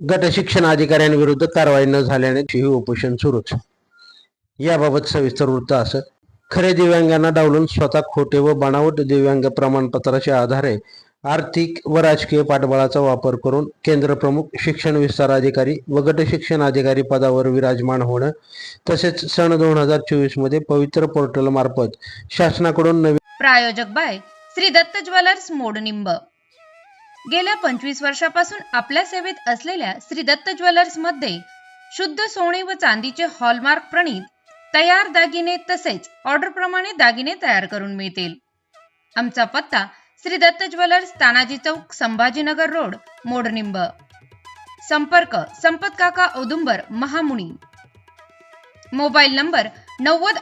गट शिक्षण अधिकाऱ्यांविरुद्ध कारवाई न झाल्याने ही उपोषण सुरूच. याबाबत सविस्तर वृत्त असं. खरे दिव्यांगांना डावलून स्वतः खोटे व बनावट दिव्यांग प्रमाणपत्राच्या आधारे आर्थिक व राजकीय पाठबळाचा वापर करून केंद्र प्रमुख शिक्षण विस्तार अधिकारी व गट शिक्षण अधिकारी पदावर विराजमान होणं तसेच सन दोन हजार चोवीसमध्ये पवित्र पोर्टल मार्फत शासनाकडून नवीन प्रायोजक बाय श्री दत्त ज्वेलर्स मोडनिंब. गेल्या पंचवीस वर्षापासून आपल्या सेवेत असलेल्या श्री दत्त ज्वेलर्समध्ये शुद्ध सोने व चांदीचे हॉलमार्क प्रणीत तयार दागिने तसेच ऑर्डर प्रमाणे दागिने तयार करून मिळतील. आमचा पत्ता श्री दत्त ज्वेलर्स तानाजी चौक संभाजीनगर रोड मोडनिंब. संपर्क संपत काका औदुंबर महामुनी. मोबाईल नंबर नव्वद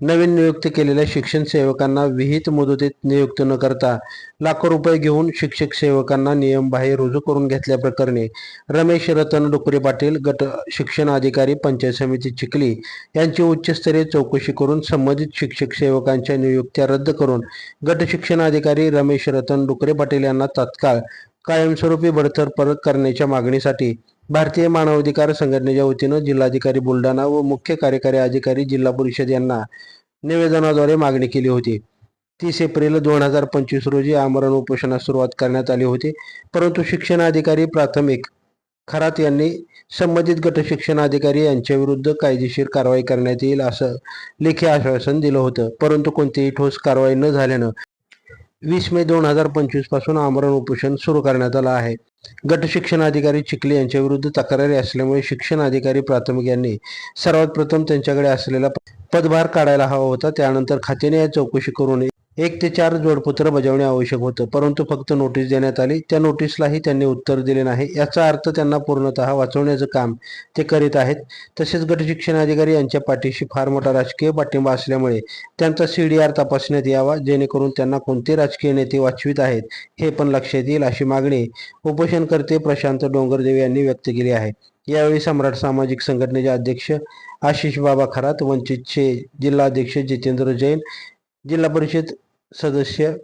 नवीन नियुक्त केलेल्या शिक्षण सेवकांना विहित मुदतीत नियुक्त न करता लाखो रुपये घेऊन शिक्षक सेवकांना नियमबाह्य रुजू करून घेतल्याप्रकरणी रमेश रतन डुकरे पाटील गट शिक्षण अधिकारी पंचायत समिती चिखली यांची उच्चस्तरीय चौकशी करून संबंधित शिक्षक सेवकांच्या नियुक्त्या रद्द करून गट शिक्षण अधिकारी रमेश रतन डुकरे पाटील यांना तात्काळ कायमस्वरूपी बडतर परत करण्याच्या मागणीसाठी भारतीय मानवाधिकार संघटनेच्या वतीनं जिल्हाधिकारी बुलढाणा व मुख्य कार्यकारी अधिकारी जिल्हा परिषद यांना निवेदनाद्वारे मागणी केली होती. तीस एप्रिल दोन हजार पंचवीस रोजी आमरण उपोषणास सुरुवात करण्यात आली होती. परंतु शिक्षण अधिकारी प्राथमिक खरात यांनी संबंधित गट शिक्षण अधिकारी यांच्या विरुद्ध कायदेशीर कारवाई करण्यात येईल असं लेखी आश्वासन दिलं होतं. परंतु कोणतीही ठोस कारवाई न झाल्यानं वीस मे दोन हजार पंचवीसपासून आमरण उपोषण सुरू करण्यात आलं आहे. गट शिक्षण अधिकारी चिखले यांच्या विरुद्ध तक्रारी असल्यामुळे शिक्षण अधिकारी प्राथमिक यांनी सर्वात प्रथम त्यांच्याकडे असलेला पदभार काढायला हवा होता. त्यानंतर खात्याने या चौकशी करून एक ते चार जोडपत्र बजावणे आवश्यक होतं. परंतु फक्त नोटीस देण्यात आली. त्या नोटीसलाही त्यांनी उत्तर दिले नाही. याचा अर्थ त्यांना पूर्णतः वाचवण्याचं काम ते करीत आहेत. तसेच गटशिक्षण अधिकारी यांच्या पाठीशी फार मोठा राजकीय पाठिंबा असल्यामुळे त्यांचा सी डी आर तपासण्यात यावा. जेणेकरून त्यांना कोणते राजकीय नेते वाचवित आहेत हे पण लक्षात येईल अशी मागणी उपोषणकर्ते प्रशांत डोंगरदेव यांनी व्यक्त केली आहे. यावेळी सम्राट सामाजिक संघटनेचे अध्यक्ष आशिष बाबा खरात वंचितचे जिल्हाध्यक्ष जितेंद्र जैन जिल्हा परिषद सदस्य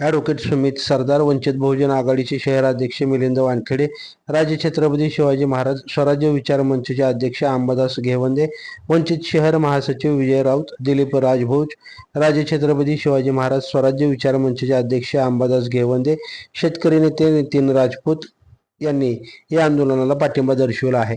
ॲडव्होकेट सुमित सरदार वंचित बहुजन आघाडीचे शहराध्यक्ष मिलिंद वानखेडे राजे छत्रपती शिवाजी महाराज स्वराज्य विचार मंचचे अध्यक्ष अंबादास घेवंदे वंचित शहर महासचिव विजय राऊत दिलीप राजभोज राजे छत्रपती शिवाजी महाराज स्वराज्य विचार मंचचे अध्यक्ष अंबादास घेवंदे शेतकरी नेते नितीन राजपूत यांनी या आंदोलनाला पाठिंबा दर्शवला आहे.